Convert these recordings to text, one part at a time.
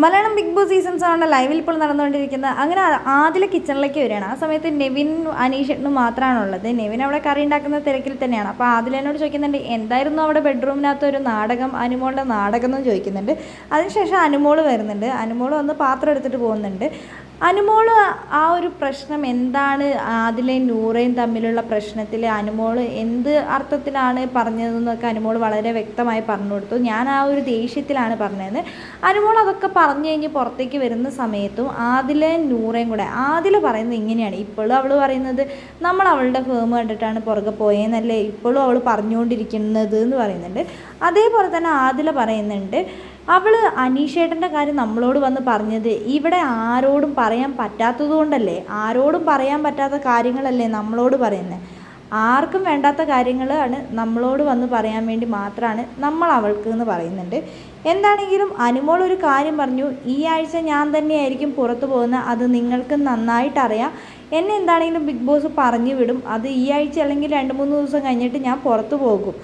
Malayalam Bigg Boss season സെവന്റെ ലൈവിൽ ഇപ്പോൾ നടന്നുകൊണ്ടിരിക്കുന്നത്. അങ്ങനെ ആദ്യം കിച്ചണിലേക്ക് വരികയാണ്. ആ സമയത്ത് നെവിൻ അനീഷേട്ടനും മാത്രമാണുള്ളത്. നെവിൻ അവിടെ കറി ഉണ്ടാക്കുന്ന തിരക്കിൽ തന്നെയാണ്. അപ്പോൾ ആദിലേനോട് ചോദിക്കുന്നുണ്ട് എന്തായിരുന്നു അവിടെ ബെഡ്റൂമിനകത്ത് ഒരു നാടകം? അനുമോളുടെ നാടകം? എന്ന് ചോദിക്കുന്നുണ്ട്. അതിനുശേഷം അനുമോൾ വരുന്നുണ്ട്. അനുമോൾ വന്ന് പാത്രം എടുത്തിട്ട് പോകുന്നുണ്ട്. അനുമോൾ ആ ഒരു പ്രശ്നം എന്താണ്? ആദിലയും നൂറയും തമ്മിലുള്ള പ്രശ്നത്തിൽ അനുമോൾ എന്ത് അർത്ഥത്തിലാണ് പറഞ്ഞതെന്നൊക്കെ അനുമോൾ വളരെ വ്യക്തമായി പറഞ്ഞു കൊടുത്തു. ഞാൻ ആ ഒരു ദേഷ്യത്തിലാണ് പറഞ്ഞത്. അനുമോൾ അതൊക്കെ പറഞ്ഞു കഴിഞ്ഞ് പുറത്തേക്ക് വരുന്ന സമയത്തും ആദിലയും നൂറയും കൂടെ ആദില പറയുന്നത് ഇങ്ങനെയാണ്. ഇപ്പോഴും അവൾ പറയുന്നത് നമ്മൾ അവളുടെ ഫേം കണ്ടിട്ടാണ് പുറകെ പോയെന്നല്ലേ ഇപ്പോഴും അവൾ പറഞ്ഞുകൊണ്ടിരിക്കുന്നത് എന്ന് പറയുന്നുണ്ട്. അതേപോലെ തന്നെ ആദില പറയുന്നുണ്ട് അവൾ അനീഷേട്ടന്റെ കാര്യം നമ്മളോട് വന്ന് പറഞ്ഞത് ഇവിടെ ആരോടും പറയാൻ പറ്റാത്തത് കൊണ്ടല്ലേ? ആരോടും പറയാൻ പറ്റാത്ത കാര്യങ്ങളല്ലേ നമ്മളോട് പറയുന്നത് ആർക്കും വേണ്ടാത്ത കാര്യങ്ങളാണ് നമ്മളോട് വന്ന് പറയാൻ വേണ്ടി മാത്രമാണ് നമ്മൾ അവൾക്ക് എന്ന് പറയുന്നുണ്ട്. എന്താണെങ്കിലും അനുമോൾ ഒരു കാര്യം പറഞ്ഞു ഈ ആഴ്ച ഞാൻ തന്നെയായിരിക്കും പുറത്തു പോകുന്നത്. അത് നിങ്ങൾക്ക് നന്നായിട്ടറിയാം എന്നെ എന്താണെങ്കിലും ബിഗ് ബോസ് പറഞ്ഞു വിടും. അത് ഈ ആഴ്ച അല്ലെങ്കിൽ രണ്ട് മൂന്ന് ദിവസം കഴിഞ്ഞിട്ട് ഞാൻ പുറത്തു പോകും.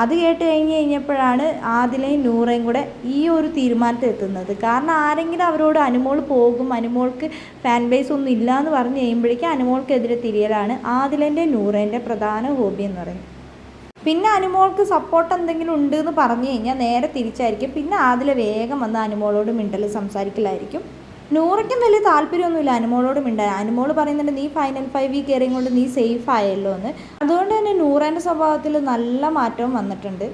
അത് കേട്ട് കഴിഞ്ഞ് കഴിഞ്ഞപ്പോഴാണ് ആദിലയും നൂറയും കൂടെ ഈ ഒരു തീരുമാനത്തിൽ എത്തുന്നത്. കാരണം ആരെങ്കിലും അവരോട് അനുമോൾ പോകും അനുമോൾക്ക് ഫാൻ ബേസ് ഒന്നും ഇല്ല എന്ന് പറഞ്ഞു കഴിയുമ്പോഴേക്കും അനുമോൾക്കെതിരെ തിരിയലാണ് ആദിലേന്റെ നൂറേന്റെ പ്രധാന ഹോബി എന്ന് പറയുന്നത്. പിന്നെ അനുമോൾക്ക് സപ്പോർട്ട് എന്തെങ്കിലും ഉണ്ട് എന്ന് പറഞ്ഞു കഴിഞ്ഞാൽ നേരെ തിരിച്ചായിരിക്കും. പിന്നെ ആദില വേഗം വന്ന് അനുമോളോട് മിണ്ടൽ സംസാരിക്കലായിരിക്കും. നൂറയ്ക്കും വലിയ താല്പര്യമൊന്നുമില്ല അനുമോളോട് മിണ്ടാൻ. അനുമോൾ പറയുന്നുണ്ട് നീ ഫൈനൽ ഫൈവിൽ കയറിയും കൊണ്ട് നീ സേഫ് ആയല്ലോ എന്ന് അതുകൊണ്ട് നൂറേന്റെ സ്വഭാവത്തിൽ നല്ല മാറ്റവും വന്നിട്ടുണ്ട്.